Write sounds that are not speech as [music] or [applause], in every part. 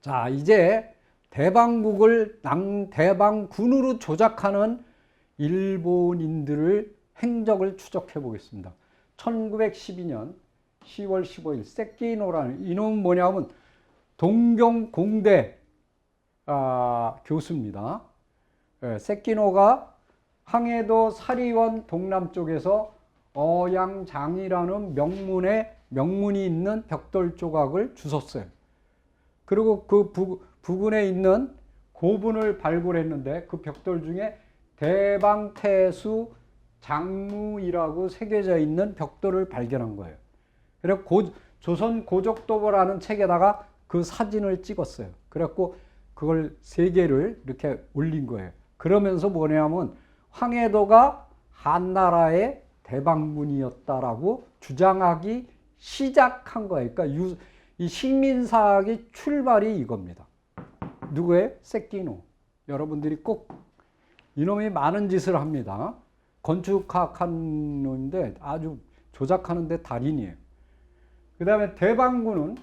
자, 이제 대방국을 낭 대방군으로 조작하는 일본인들을 행적을 추적해 보겠습니다. 1912년 10월 15일 세키노라는 이놈은 뭐냐면 동경 공대 아, 교수입니다. 예, 세키노가 항해도 사리원 동남쪽에서 어양장이라는 명문의 명문이 있는 벽돌 조각을 주웠어요. 그리고 그 부, 부근에 있는 고분을 발굴했는데 그 벽돌 중에 대방태수 장무이라고 새겨져 있는 벽돌을 발견한 거예요. 그래서 고, 조선 고족도보라는 책에다가 그 사진을 찍었어요. 그래갖고 그걸 세 개를 이렇게 올린 거예요. 그러면서 뭐냐면 황해도가 한나라의 대방문이었다라고 주장하기 시작한 거예요. 그러니까 유, 이 식민사학의 출발이 이겁니다. 누구의? 세끼노. 여러분들이 꼭 이놈이 많은 짓을 합니다. 건축학 한 놈인데 아주 조작하는데 달인이에요. 그 다음에 대방군은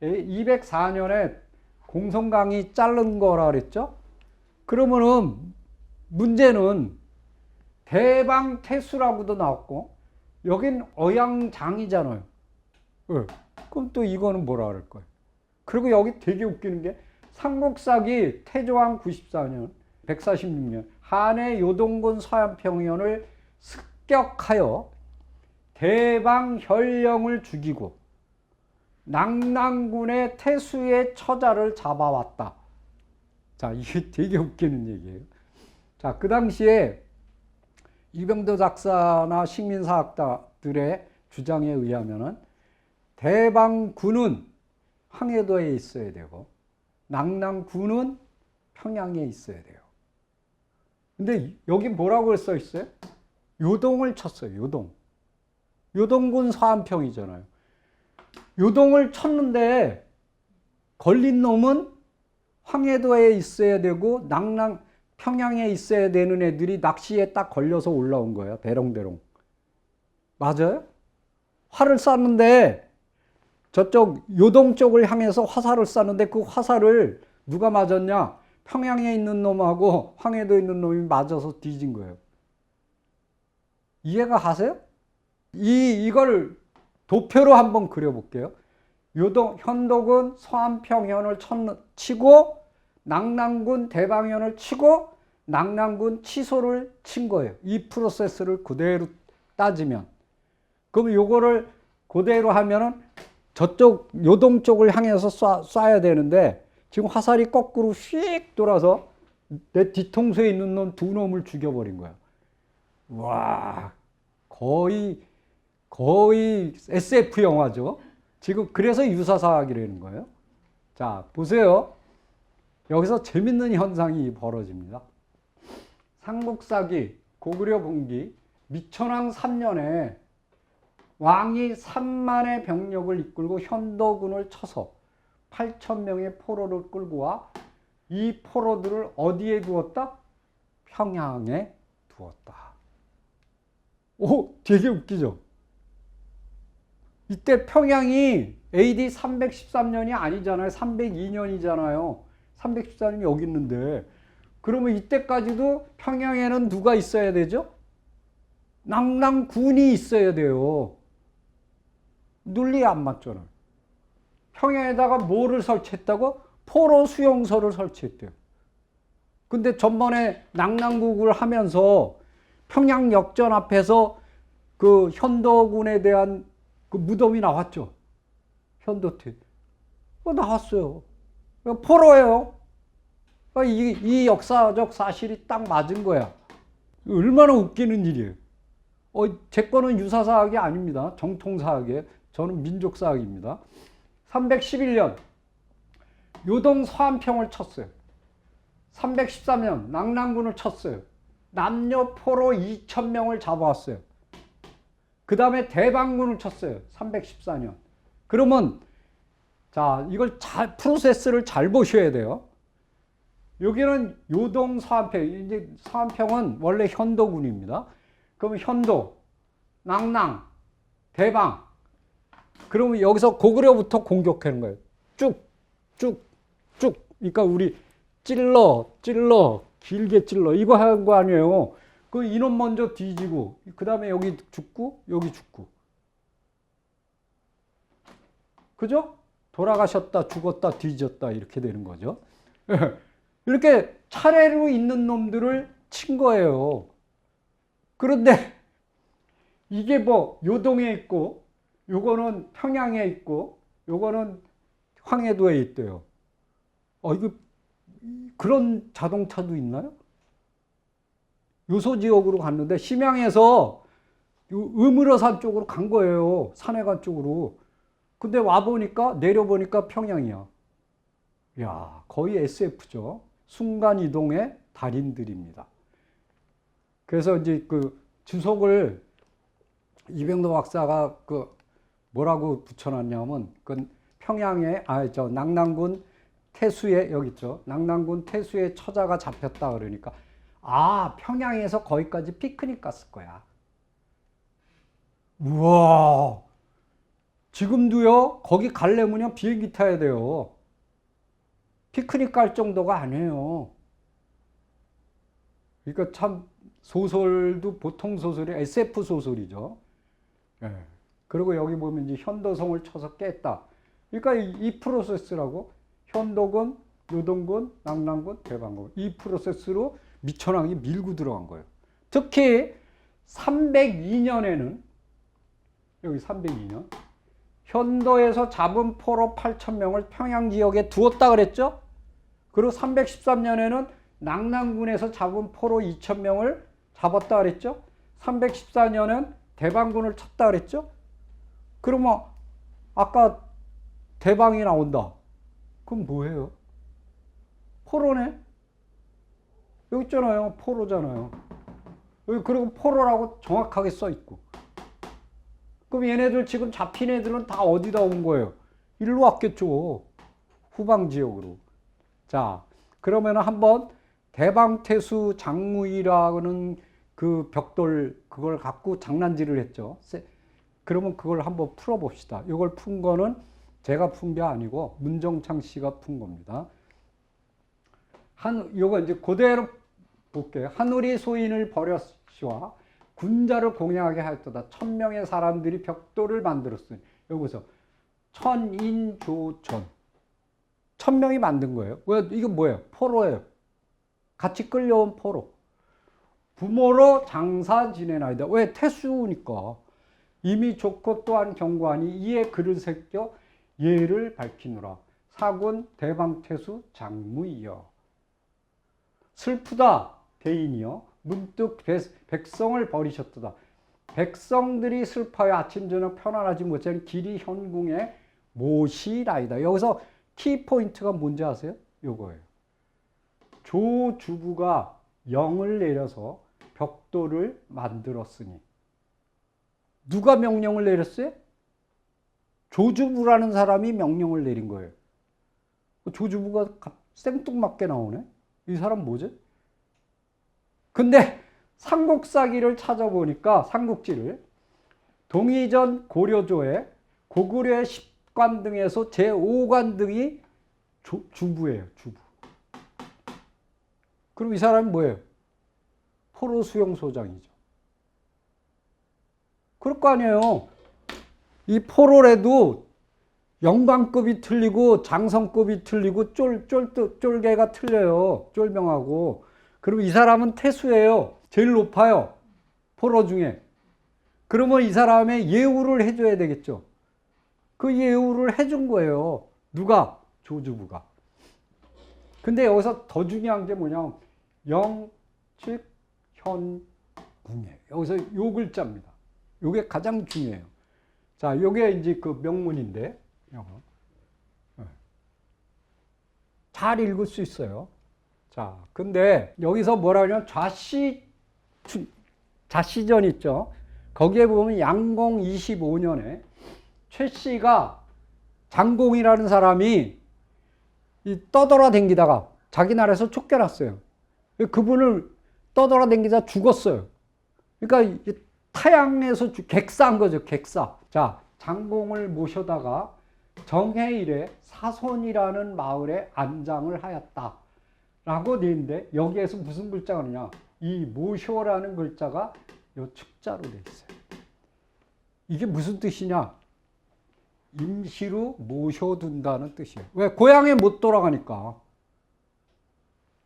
204년에 공성강이 자른 거라 그랬죠? 그러면은 문제는 대방태수라고도 나왔고 여긴 어양장이잖아요. 네. 그럼 또 이거는 뭐라 그럴 거예요? 그리고 여기 되게 웃기는 게 삼국사기 태조왕 94년 146년 한해 요동군 서안평연을 습격하여 대방 현령을 죽이고 낙랑군의 태수의 처자를 잡아왔다. 자, 이게 되게 웃기는 얘기예요. 자, 그 당시에 이병도 작사나 식민사학자들의 주장에 의하면은 대방군은 항해도에 있어야 되고 낙랑군은 평양에 있어야 돼요. 근데 여기 뭐라고 써 있어요? 요동을 쳤어요. 요동. 요동군 서안평이잖아요. 요동을 쳤는데 걸린 놈은 황해도에 있어야 되고 낙랑 평양에 있어야 되는 애들이 낚시에 딱 걸려서 올라온 거예요. 대롱대롱. 맞아요? 활을 쐈는데 저쪽 요동 쪽을 향해서 화살을 쐈는데 그 화살을 누가 맞았냐? 평양에 있는 놈하고 황해도에 있는 놈이 맞아서 뒤진 거예요. 이해가 가세요? 이 이걸 도표로 한번 그려볼게요. 요동 현도군 서안평현을 치고 낙랑군 대방현을 치고 낙랑군 치소를 친 거예요. 이 프로세스를 그대로 따지면 그럼 요거를 그대로 하면은 저쪽 요동 쪽을 향해서 쏴, 쏴야 되는데 지금 화살이 거꾸로 휙 돌아서 내 뒤통수에 있는 놈 두 놈을 죽여버린 거야. 와 거의 거의 SF 영화죠. 지금 그래서 유사사학이라는 거예요. 자 보세요. 여기서 재밌는 현상이 벌어집니다. 삼국사기 고구려 분기 미천왕 3년에 왕이 3만의 병력을 이끌고 현도군을 쳐서 8천 명의 포로를 끌고 와 이 포로들을 어디에 두었다? 평양에 두었다. 오, 되게 웃기죠? 이때 평양이 AD 313년이 아니잖아요. 302년이잖아요. 314년이 여기 있는데. 그러면 이때까지도 평양에는 누가 있어야 되죠? 낙랑군이 있어야 돼요. 논리 안 맞잖아요. 평양에다가 뭐를 설치했다고? 포로 수용소를 설치했대요. 근데 전번에 낙랑국을 하면서 평양 역전 앞에서 그 현도군에 대한 그 무덤이 나왔죠. 현도태. 어, 나왔어요. 포로예요. 이, 이 역사적 사실이 딱 맞은 거야. 얼마나 웃기는 일이에요. 어, 제 거는 유사사학이 아닙니다. 정통사학이에요. 저는 민족사학입니다. 311년 요동 서안평을 쳤어요. 313년 낙랑군을 쳤어요. 남녀 포로 2천명을 잡아왔어요. 그 다음에 대방군을 쳤어요. 314년. 그러면 자 이걸 잘 프로세스를 잘 보셔야 돼요. 여기는 요동 서안평. 이제 서안평은 원래 현도군입니다. 그러면 현도, 낙랑, 대방. 그러면 여기서 고구려부터 공격하는 거예요. 쭉, 쭉, 쭉. 그러니까 우리 찔러, 찔러, 길게 찔러. 이거 하는 거 아니에요. 그 인원 먼저 뒤지고, 그 다음에 여기 죽고, 여기 죽고. 그죠? 돌아가셨다, 죽었다, 뒤졌다. 이렇게 되는 거죠. [laughs] 이렇게 차례로 있는 놈들을 친 거예요. 그런데 이게 뭐 요동에 있고, 요거는 평양에 있고, 요거는 황해도에 있대요. 어, 이거 그런 자동차도 있나요? 요소 지역으로 갔는데 심양에서 음으로산 쪽으로 간 거예요. 산해관 쪽으로. 근데 와 보니까 내려 보니까 평양이야. 야, 거의 SF죠. 순간 이동의 달인들입니다. 그래서 이제 그 주석을 이병도 박사가 그 뭐라고 붙여놨냐면 그 평양에 아저 낙랑군 태수에 여기 있죠. 낙랑군 태수에 처자가 잡혔다 그러니까 아 평양에서 거기까지 피크닉 갔을 거야. 우와 지금도요 거기 가려면요 비행기 타야 돼요. 피크닉 갈 정도가 아니에요. 그러니까 참 소설도 보통 소설이 SF 소설이죠. 예. 그리고 여기 보면 이제 현도성을 쳐서 깼다. 그러니까 이, 이 프로세스라고 현도군, 요동군, 낙랑군, 대방군 이 프로세스로 미천왕이 밀고 들어간 거예요. 특히 302년에는 여기 302년 현도에서 잡은 포로 8천 명을 평양 지역에 두었다 그랬죠? 그리고 313년에는 낙랑군에서 잡은 포로 2천 명을 잡았다 그랬죠? 314년은 대방군을 쳤다 그랬죠? 그러면 아까 대방이 나온다. 그럼 뭐예요? 포로네? 여기 있잖아요. 포로잖아요. 여기 그리고 포로라고 정확하게 써 있고. 그럼 얘네들 지금 잡힌 애들은 다 어디다 온 거예요? 일로 왔겠죠. 후방 지역으로. 자, 그러면 한번 대방태수 장무이라는 그 벽돌 그걸 갖고 장난질을 했죠. 그러면 그걸 한번 풀어봅시다. 이걸 푼 거는 제가 푼 게 아니고 문정창 씨가 푼 겁니다. 한 요거 이제 그대로 볼게요. 하늘이 소인을 버렸시와 군자를 공양하게 하였도다. 천 명의 사람들이 벽돌을 만들었으니 여기서 천인조천 천 명이 만든 거예요. 왜 이거 뭐예요? 포로예요. 같이 끌려온 포로. 부모로 장사 지내나이다. 왜 태수니까 이미 좋고 또한 경관이 이에 글을 새겨 예를 밝히노라. 사군 대방태수 장무이여. 슬프다 대인이여. 문득 백성을 버리셨도다. 백성들이 슬퍼요 아침 저녁 편안하지 못하는 길이 현궁에 모시라이다. 여기서 키 포인트가 뭔지 아세요? 요거예요. 조주부가 영을 내려서 벽돌을 만들었으니 누가 명령을 내렸어요? 조주부라는 사람이 명령을 내린 거예요. 조주부가 생뚱맞게 나오네? 이 사람 뭐지? 근데 삼국사기를 찾아보니까 삼국지를 동의전 고려조에 고구려의 10관 등에서 제5관 등이 조, 주부예요. 주부. 그럼 이 사람이 뭐예요? 포로 수용 소장이죠. 그럴 거 아니에요. 이 포로래도 영광급이 틀리고 장성급이 틀리고 쫄, 쫄, 쫄개가 틀려요. 쫄병하고. 그리고 이 사람은 태수예요. 제일 높아요. 포로 중에. 그러면 이 사람의 예우를 해줘야 되겠죠. 그 예우를 해준 거예요. 누가? 조주부가. 근데 여기서 더 중요한 게 뭐냐. 영, 즉, 현, 궁이에요. 여기서 요 글자입니다. 요게 가장 중요해요. 자, 요게 이제 그 명문인데, 요거. 네. 잘 읽을 수 있어요. 자, 근데 여기서 뭐라 그러냐면 좌시, 자시전 있죠. 거기에 보면 양공 25년에 최 씨가 장공이라는 사람이 떠돌아 댕기다가 자기 나라에서 쫓겨났어요. 그분을 떠돌아 댕기다 죽었어요. 그러니까 타양에서 객사한 거죠, 객사. 자, 장공을 모셔다가 정해 이래 사손이라는 마을에 안장을 하였다. 라고 돼 있는데 여기에서 무슨 글자가 나냐? 이 모쇼라는 글자가 요 축자로 돼 있어요. 이게 무슨 뜻이냐? 임시로 모셔둔다는 뜻이에요. 왜? 고향에 못 돌아가니까.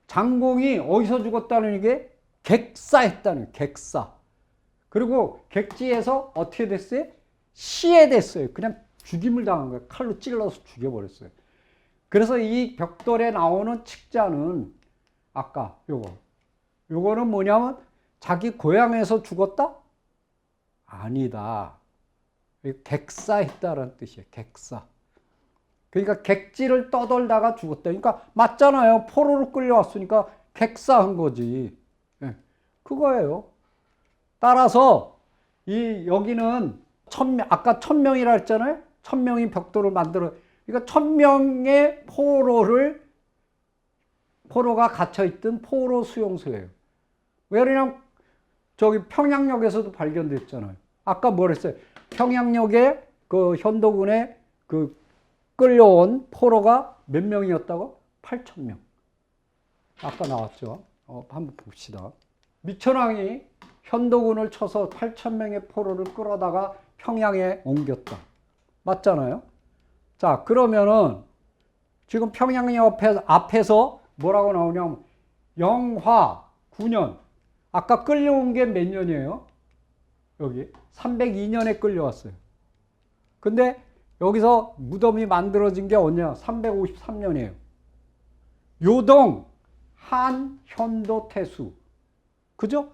장공이 어디서 죽었다는 게 객사했다는 객사. 그리고 객지에서 어떻게 됐어요? 시해됐어요. 그냥 죽임을 당한 거예요. 칼로 찔러서 죽여버렸어요. 그래서 이 벽돌에 나오는 칙자는 아까 요거. 요거는 뭐냐면 자기 고향에서 죽었다? 아니다. 객사했다라는 뜻이에요. 객사. 그러니까 객지를 떠돌다가 죽었다. 그러니까 맞잖아요. 포로로 끌려왔으니까 객사한 거지. 예, 그거예요. 따라서 이 여기는 천명 아까 천명이라 했잖아요. 천명이 벽돌을 만들어. 그러니까 천명의 포로를 포로가 갇혀 있던 포로 수용소예요. 왜 그러냐면 저기 평양역에서도 발견됐잖아요. 아까 뭐랬어요? 평양역에 그 현도군에 그 끌려온 포로가 몇 명이었다고? 8천 명. 아까 나왔죠. 어, 한번 봅시다. 미천왕이 현도군을 쳐서 8천 명의 포로를 끌어다가 평양에 옮겼다. 맞잖아요. 자, 그러면은 지금 평양역 앞에, 앞에서 뭐라고 나오냐면 영화 9년. 아까 끌려온 게 몇 년이에요? 여기 302년에 끌려왔어요. 근데 여기서 무덤이 만들어진 게 언제야? 353년이에요. 요동 한 현도 태수. 그죠?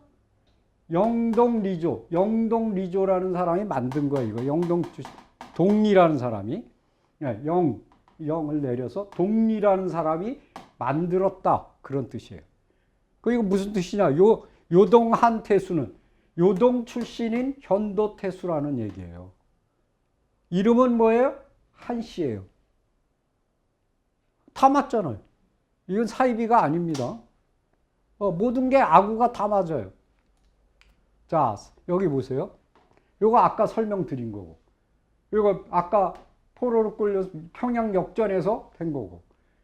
영동 리조, 영동 리조라는 사람이 만든 거예요. 이거 영동 동리라는 사람이 네, 영 영을 내려서 동리라는 사람이 만들었다 그런 뜻이에요. 그 이거 무슨 뜻이냐? 요 요동 한 태수는 요동 출신인 현도태수라는 얘기예요. 이름은 뭐예요? 한씨예요. 다 맞잖아요. 이건 사이비가 아닙니다. 어, 모든 게 아구가 다 맞아요. 자, 여기 보세요. 요거 아까 설명드린 거고. 요거 아까 포로로 끌려 평양 역전에서 된 거고.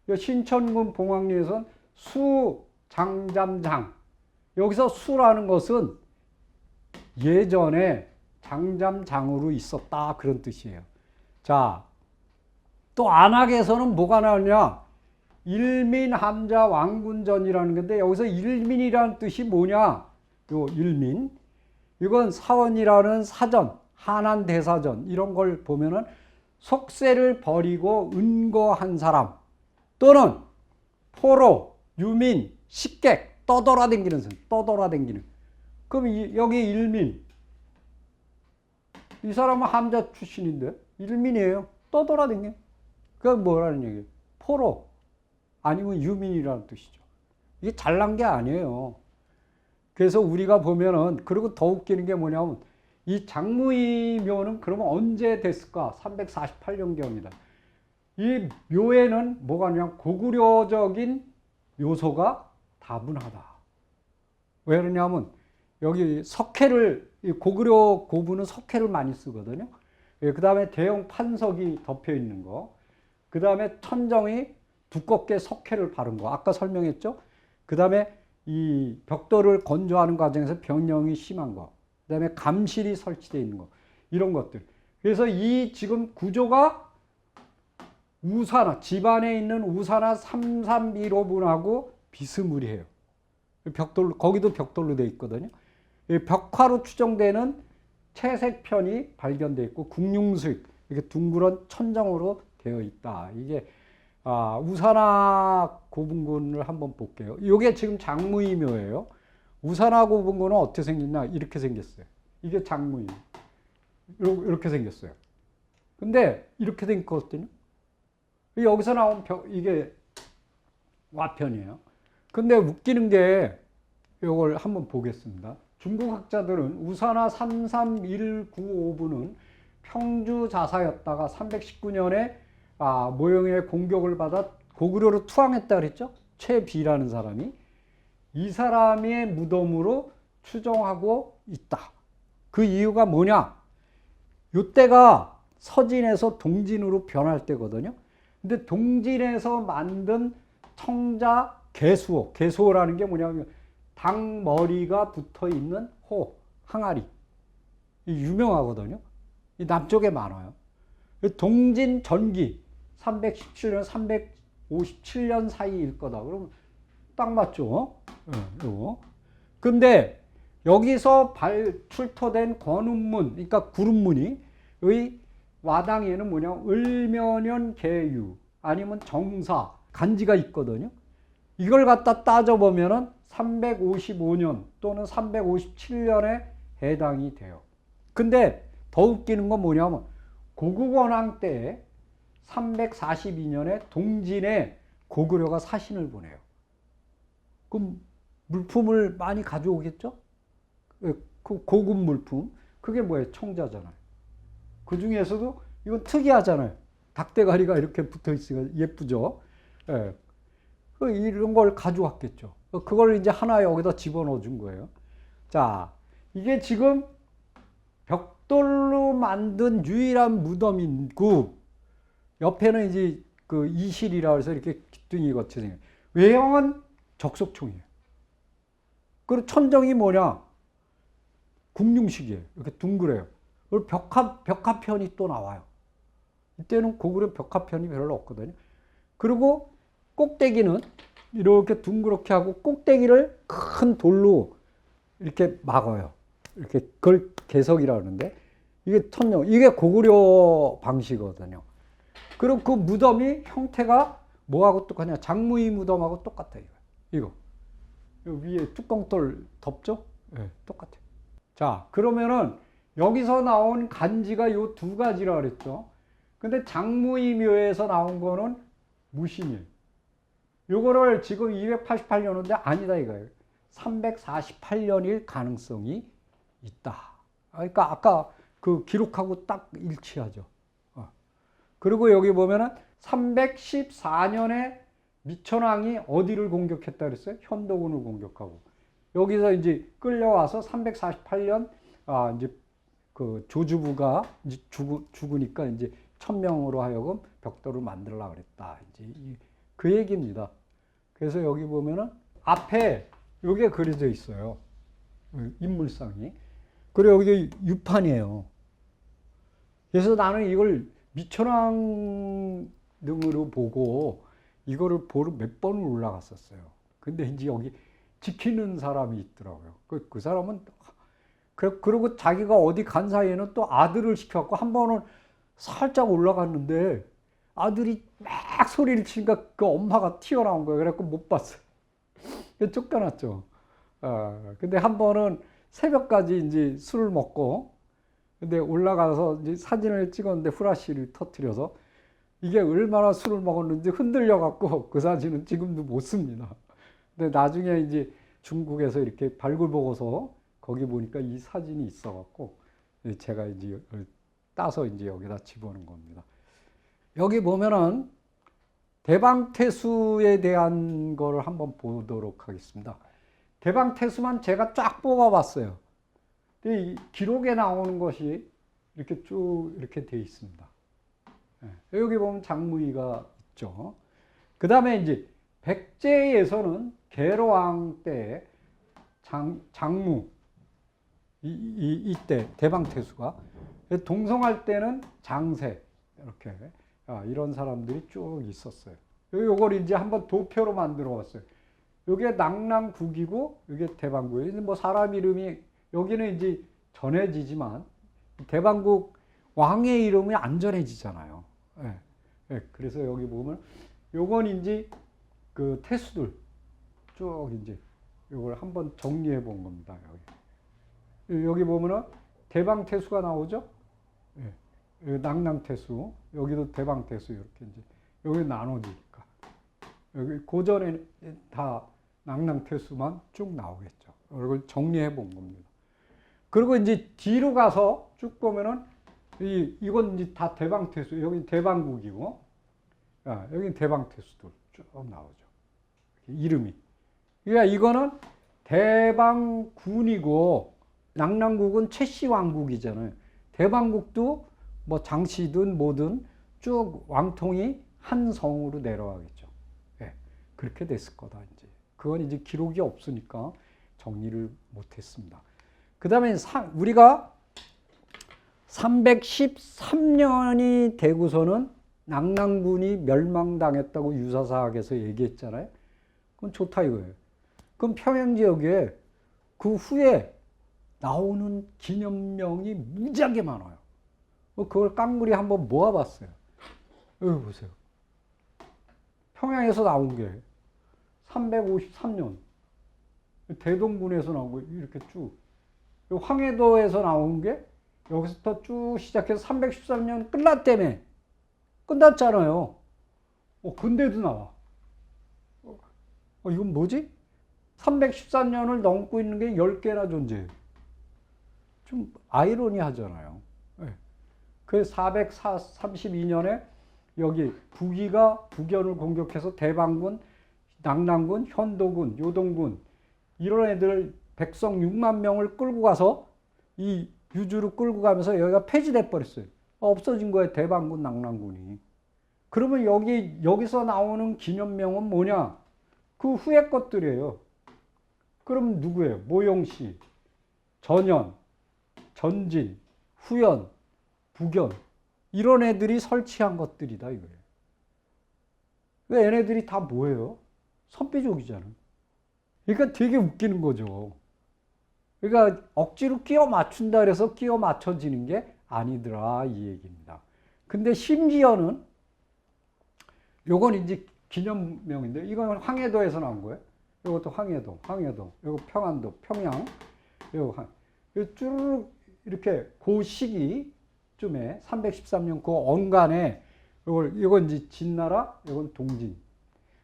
요 신천군 봉황리에선 수 장잠장. 여기서 수라는 것은 예전에 장잠장으로 있었다 그런 뜻이에요. 자, 또 안악에서는 뭐가 나오냐? 일민 함자 왕군전이라는 건데 여기서 일민이라는 뜻이 뭐냐? 요 일민. 이건 사원이라는 사전, 한한 대사전 이런 걸 보면은 속세를 버리고 은거한 사람 또는 포로, 유민, 식객 떠돌아댕기는 사람, 떠돌아댕기는 그럼 이, 여기 일민. 이 사람은 함자 출신인데 일민이에요. 떠돌아댕겨. 그건 뭐라는 얘기예요? 포로 아니면 유민이라는 뜻이죠. 이게 잘난 게 아니에요. 그래서 우리가 보면은 그리고 더 웃기는 게 뭐냐면 이 장무이 묘는 그러면 언제 됐을까? 348년경이다. 이 묘에는 뭐가 냐 고구려적인 요소가 다분하다. 왜 그러냐면 여기 석회를 고구려 고분은 석회를 많이 쓰거든요. 그 다음에 대형 판석이 덮여 있는 거. 그 다음에 천정이 두껍게 석회를 바른 거. 아까 설명했죠. 그 다음에 이 벽돌을 건조하는 과정에서 변형이 심한 거. 그 다음에 감실이 설치되어 있는 거. 이런 것들. 그래서 이 지금 구조가 우산화, 집안에 있는 우산화 331호분하고 비스무리해요. 벽돌, 거기도 벽돌로 되어 있거든요. 벽화로 추정되는 채색편이 발견되어 있고 국융수익 이렇게 둥그런 천정으로 되어 있다. 이게 아, 우산화 고분군을 한번 볼게요. 이게 지금 장무이묘예요. 우산화 고분군은 어떻게 생겼나 이렇게 생겼어요. 이게 장무이 이렇게 생겼어요. 근데 이렇게 된 거거든요. 여기서 나온 벽 이게 와편이에요. 근데 웃기는 게 이걸 한번 보겠습니다. 중국 학자들은 우산화 33195부는 평주 자사였다가 319년에 아, 모형의 공격을 받아 고구려로 투항했다 그랬죠? 최비라는 사람이 이 사람의 무덤으로 추정하고 있다. 그 이유가 뭐냐? 이때가 서진에서 동진으로 변할 때거든요. 근데 동진에서 만든 청자 개수호, 개수호라는 게 뭐냐면 닭머리가 붙어 있는 호, 항아리. 이 유명하거든요. 이 남쪽에 많아요. 동진 전기 317년, 357년 사이일 거다. 그러면 딱 맞죠? 예, 요거. 근데 여기서 발출토된 권운문, 그러니까 구름문이 의 와당에는 뭐냐 을면연 계유 아니면 정사 간지가 있거든요. 이걸 갖다 따져보면은 355년 또는 357년에 해당이 돼요. 근데 더 웃기는 건 뭐냐면 고국원왕 때 342년에 동진에 고구려가 사신을 보내요. 그럼 물품을 많이 가져오겠죠? 그 고급 물품. 그게 뭐예요? 청자잖아요. 그 중에서도 이건 특이하잖아요. 닭대가리가 이렇게 붙어 있으니까 예쁘죠? 예. 그 이런 걸 가져왔겠죠. 그걸 이제 하나 여기다 집어넣어 준 거예요. 자, 이게 지금 벽돌로 만든 유일한 무덤이고, 옆에는 이제 그 이실이라 해서 이렇게 기둥이 거쳐 생겨. 외형은 적석총이에요. 그리고 천정이 뭐냐? 궁융식이에요. 이렇게 둥그래요. 그리고 벽화, 벽화편이 또 나와요. 이때는 고구려 벽화편이 별로 없거든요. 그리고 꼭대기는 이렇게 둥그렇게 하고 꼭대기를 큰 돌로 이렇게 막아요. 이렇게 그걸 개석이라 하는데 이게 천령, 이게 고구려 방식이거든요. 그리고 그 무덤이 형태가 뭐하고 똑같냐? 장무이 무덤하고 똑같아요. 이거. 이거 위에 뚜껑돌 덮죠? 네, 똑같아요. 자, 그러면은 여기서 나온 간지가 요 두 가지라 그랬죠. 근데 장무이묘에서 나온 거는 무신이에요. 요거를 지금 288년인데 아니다 이거예요. 348년일 가능성이 있다. 그러니까 아까 그 기록하고 딱 일치하죠. 어. 그리고 여기 보면은 314년에 미천왕이 어디를 공격했다 그랬어요? 현도군을 공격하고. 여기서 이제 끌려와서 348년 아 이제 그 조주부가 이제 죽, 죽으 니까 이제 천명으로 하여금 벽돌을 만들라 그랬다. 이제 그 얘기입니다. 그래서 여기 보면은 앞에 요게 그려져 있어요. 인물상이. 그리고 여기 유판이에요. 그래서 나는 이걸 미천왕 등으로 보고 이거를 보러 몇 번을 올라갔었어요. 근데 이제 여기 지키는 사람이 있더라고요. 그, 그 사람은 그, 그리고 자기가 어디 간 사이에는 또 아들을 시켜갖고 한 번은 살짝 올라갔는데 아들이 막 소리를 치니까 그 엄마가 튀어나온 거예요. 그래갖고 못 봤어요. [laughs] 쫓겨났죠. 아, 근데 한 번은 새벽까지 이제 술을 먹고 근데 올라가서 이제 사진을 찍었는데 후라시를 터트려서 이게 얼마나 술을 먹었는지 흔들려 갖고 [laughs] 그 사진은 지금도 못 씁니다. 근데 나중에 이제 중국에서 이렇게 발굴 보고서 거기 보니까 이 사진이 있어 갖고 제가 이제 따서 이제 여기다 집어넣은 겁니다. 여기 보면은 대방태수에 대한 거를 한번 보도록 하겠습니다. 대방태수만 제가 쫙 뽑아봤어요. 근데 기록에 나오는 것이 이렇게 쭉 이렇게 돼 있습니다. 예, 여기 보면 장무이가 있죠. 그 다음에 이제 백제에서는 계로왕 때 장, 장무, 이, 이, 이때 대방태수가 동성할 때는 장세, 이렇게 아, 이런 사람들이 쭉 있었어요. 요걸 이제 한번 도표로 만들어 왔어요. 요게 낙랑국이고 요게 대방국이에요. 뭐 사람 이름이 여기는 이제 전해지지만 대방국 왕의 이름이 안 전해지잖아요. 예. 예. 그래서 여기 보면 요건 이제 그 태수들 쭉 이제 요걸 한번 정리해 본 겁니다. 여기 여기 보면은 대방 태수가 나오죠. 예. 낙랑 태수 여기도 대방 태수 이렇게 이제 여기 나눠지니까 여기 고전에 다 낙랑 태수만 쭉 나오겠죠. 이걸 정리해 본 겁니다. 그리고 이제 뒤로 가서 쭉 보면은 이, 이건 이제 다 대방태수, 여기 대방국이고, 아, 여기 대방태수들 쭉 나오죠. 이름이. 그러니까 이거는 대방군이고, 낙랑국은 최씨 왕국이잖아요. 대방국도 뭐 장씨든 뭐든 쭉 왕통이 한 성으로 내려가겠죠. 예, 그렇게 됐을 거다 이제. 그건 이제 기록이 없으니까 정리를 못했습니다. 그 다음에 우리가 313년이 되고서는 낙랑군이 멸망당했다고 유사사학에서 얘기했잖아요. 그건 좋다 이거예요. 그럼 평양 지역에 그 후에 나오는 기념명이 무지하게 많아요. 뭐 그걸 깡물이 한번 모아봤어요. 여기 보세요. 평양에서 나온 게 353년. 대동군에서 나온 거 이렇게 쭉. 황해도에서 나온 게 여기서부터 쭉 시작해서 313년 끝났다며. 끝났잖아요. 어, 근데도 나와. 어, 이건 뭐지? 313년을 넘고 있는 게 10개나 존재해요. 좀 아이러니하잖아요. 네. 그 432년에 여기 북이가 북연을 공격해서 대방군, 낙랑군, 현도군, 요동군 이런 애들 백성 6만 명을 끌고 가서 이 유주를 끌고 가면서 여기가 폐지돼 버렸어요. 없어진 거예요. 대방군, 낙랑군이. 그러면 여기 여기서 나오는 기념명은 뭐냐? 그 후의 것들이에요. 그럼 누구예요? 모용씨, 전현, 전진, 후연, 부견 이런 애들이 설치한 것들이다 이거예요. 왜 얘네들이 다 뭐예요? 선비족이잖아. 그러니까 되게 웃기는 거죠. 그러니까 억지로 끼워 맞춘다 그래서 끼워 맞춰지는 게 아니더라 이 얘기입니다. 근데 심지어는 요건 이제 기념명인데 이건 황해도에서 나온 거예요. 이것도 황해도, 황해도, 이거 평안도, 평양, 이거 한, 쭈르륵 이렇게 그 시기쯤에 313년 그 언간에 이걸 이건 이제 진나라, 이건 동진.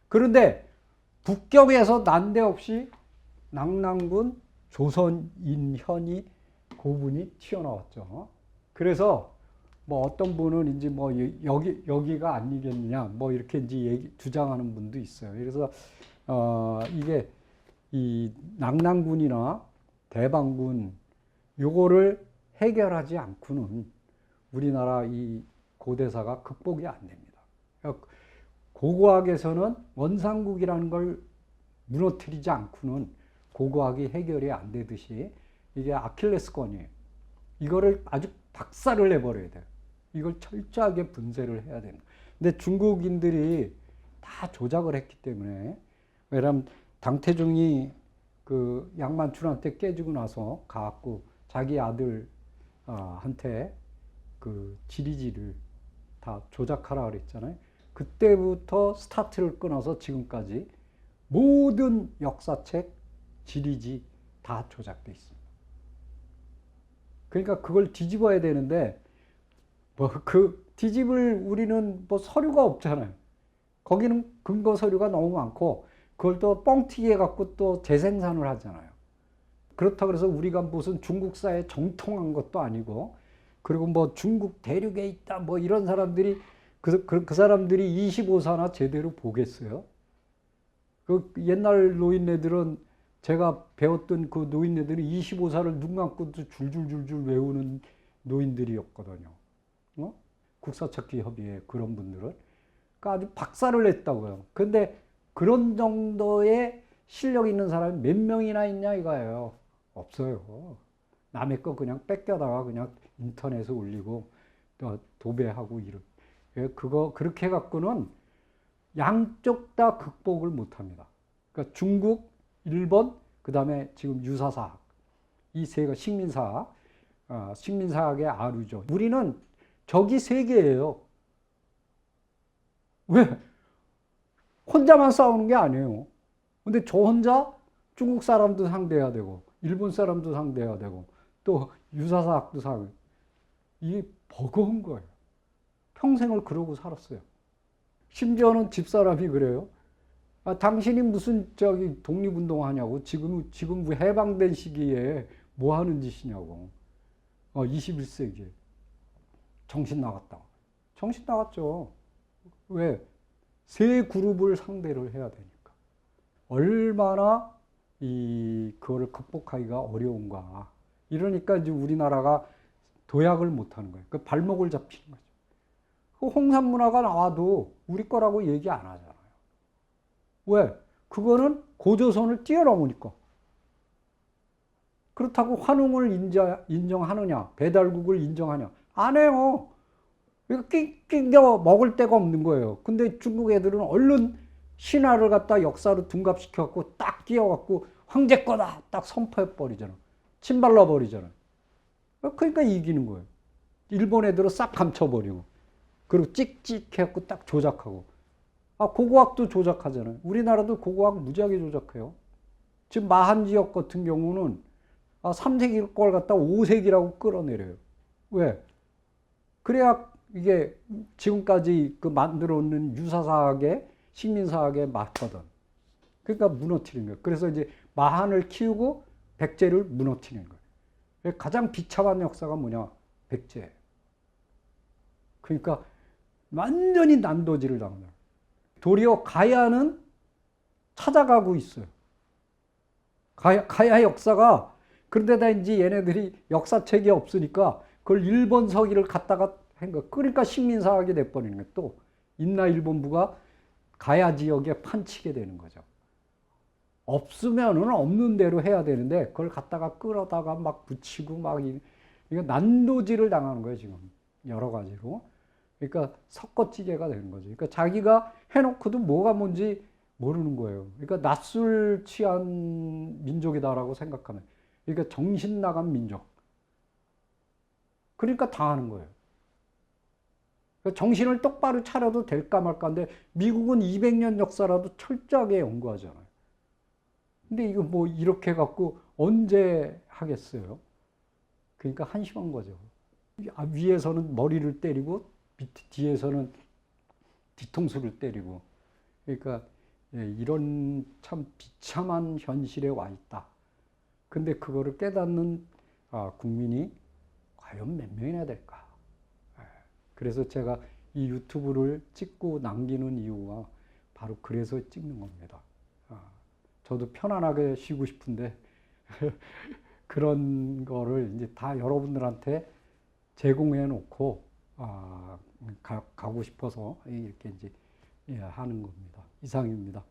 그런데 북경에서 난데없이 낙랑군 조선인현이 고분이 튀어나왔죠. 그래서 뭐 어떤 분은 이제 뭐 여기 여기가 아니겠느냐 뭐 이렇게 이제 얘기, 주장하는 분도 있어요. 그래서 어 이게 이 낙랑군이나 대방군 요거를 해결하지 않고는 우리나라 이 고대사가 극복이 안 됩니다. 그러니까 고고학에서는 원상국이라는 걸 무너뜨리지 않고는 고고학이 해결이 안 되듯이 이게 아킬레스건이에요. 이거를 아주 박살을 내버려야 돼요. 이걸 철저하게 분쇄를 해야 되는. 근데 중국인들이 다 조작을 했기 때문에 왜냐면 당태종이 그 양만춘한테 깨지고 나서 가갖고 자기 아들한테 그 지리지를 다 조작하라 그랬잖아요. 그때부터 스타트를 끊어서 지금까지 모든 역사책, 지리지 다 조작돼 있습니다. 그러니까 그걸 뒤집어야 되는데 뭐 그 뒤집을 우리는 뭐 서류가 없잖아요. 거기는 근거 서류가 너무 많고 그걸 또 뻥튀기 해갖고 또 재생산을 하잖아요. 그렇다 그래서 우리가 무슨 중국사에 정통한 것도 아니고 그리고 뭐 중국 대륙에 있다 뭐 이런 사람들이 그, 그, 그 사람들이 25사나 제대로 보겠어요? 그 옛날 노인네들은 제가 배웠던 그 노인네들은 25사를 눈 감고도 줄줄줄줄 외우는 노인들이었거든요. 어? 국사찾기 협의회 그런 분들은 그러니까 아주 박살을 냈다고요. 근데 그런 정도의 실력 있는 사람이 몇 명이나 있냐 이거예요. 없어요. 남의 거 그냥 뺏겨다가 그냥 인터넷에 올리고 또 도배하고 이런. 예, 그거 그렇게 갖고는 양쪽 다 극복을 못 합니다. 그러니까 중국, 일본, 그 다음에 지금 유사사학 이세가 식민사학, 어, 식민사학의 아류죠. 우리는 적이 세 개예요. 왜? 혼자만 싸우는 게 아니에요. 근데 저 혼자 중국 사람도 상대해야 되고, 일본 사람도 상대해야 되고, 또 유사사학도 상대 이게 버거운 거예요. 평생을 그러고 살았어요. 심지어는 집사람이 그래요. 아, 당신이 무슨 저기 독립운동 하냐고. 지금, 지금 해방된 시기에 뭐 하는 짓이냐고. 어, 21세기에. 정신 나갔다. 정신 나갔죠. 왜? 세 그룹을 상대를 해야 되니까. 얼마나 이, 그거를 극복하기가 어려운가. 이러니까 이제 우리나라가 도약을 못 하는 거예요. 그 발목을 잡히는 거죠. 그 홍산 문화가 나와도 우리 거라고 얘기 안 하잖아요. 왜? 그거는 고조선을 뛰어넘으니까. 그렇다고 환웅을 인자, 인정하느냐, 배달국을 인정하냐. 안 해요. 이거 끼, 끼겨 먹을 데가 없는 거예요. 근데 중국 애들은 얼른 신화를 갖다 역사로 둔갑시켜갖고 딱 끼워갖고 황제 거다! 딱 선포해버리잖아. 침발라버리잖아. 그러니까 이기는 거예요. 일본 애들은 싹 감춰버리고. 그리고 찍찍 해갖고 딱 조작하고. 아, 고고학도 조작하잖아요. 우리나라도 고고학 무지하게 조작해요. 지금 마한 지역 같은 경우는 아, 3세기 걸 갖다 5세기라고 끌어내려요. 왜? 그래야 이게 지금까지 그 만들어 놓는 유사사학의 식민사학에 맞거든. 그러니까 무너뜨리는 거예요. 그래서 이제 마한을 키우고 백제를 무너뜨리는 거예요. 가장 비참한 역사가 뭐냐? 백제. 그러니까 완전히 난도질을 당한다. 도리어 가야는 찾아가고 있어요. 가야, 가야 역사가 그런데다 이제 얘네들이 역사책이 없으니까 그걸 일본 서기를 갖다가 한 거. 그러니까 식민사학이 돼버리는 거예요. 또 인나 일본부가 가야 지역에 판치게 되는 거죠. 없으면은 없는 대로 해야 되는데 그걸 갖다가 끌어다가 막 붙이고 막 이거 난도질을 당하는 거예요 지금 여러 가지로. 그러니까 섞어찌개가 되는 거죠. 그러니까 자기가 해놓고도 뭐가 뭔지 모르는 거예요. 그러니까 낯술 취한 민족이다라고 생각하면. 그러니까 정신 나간 민족. 그러니까 당하는 거예요. 그러니까 정신을 똑바로 차려도 될까 말까인데 미국은 200년 역사라도 철저하게 연구하잖아요. 근데 이거 뭐 이렇게 갖고 언제 하겠어요? 그러니까 한심한 거죠. 아, 위에서는 머리를 때리고 밑 뒤에서는 뒤통수를 때리고 그러니까 예, 이런 참 비참한 현실에 와 있다. 근데 그거를 깨닫는 아, 국민이 과연 몇 명이나 될까? 예, 그래서 제가 이 유튜브를 찍고 남기는 이유가 바로 그래서 찍는 겁니다. 아, 저도 편안하게 쉬고 싶은데 [laughs] 그런 거를 이제 다 여러분들한테 제공해 놓고 아, 가, 고 싶어서 이렇게 이제 예, 하는 겁니다. 이상입니다.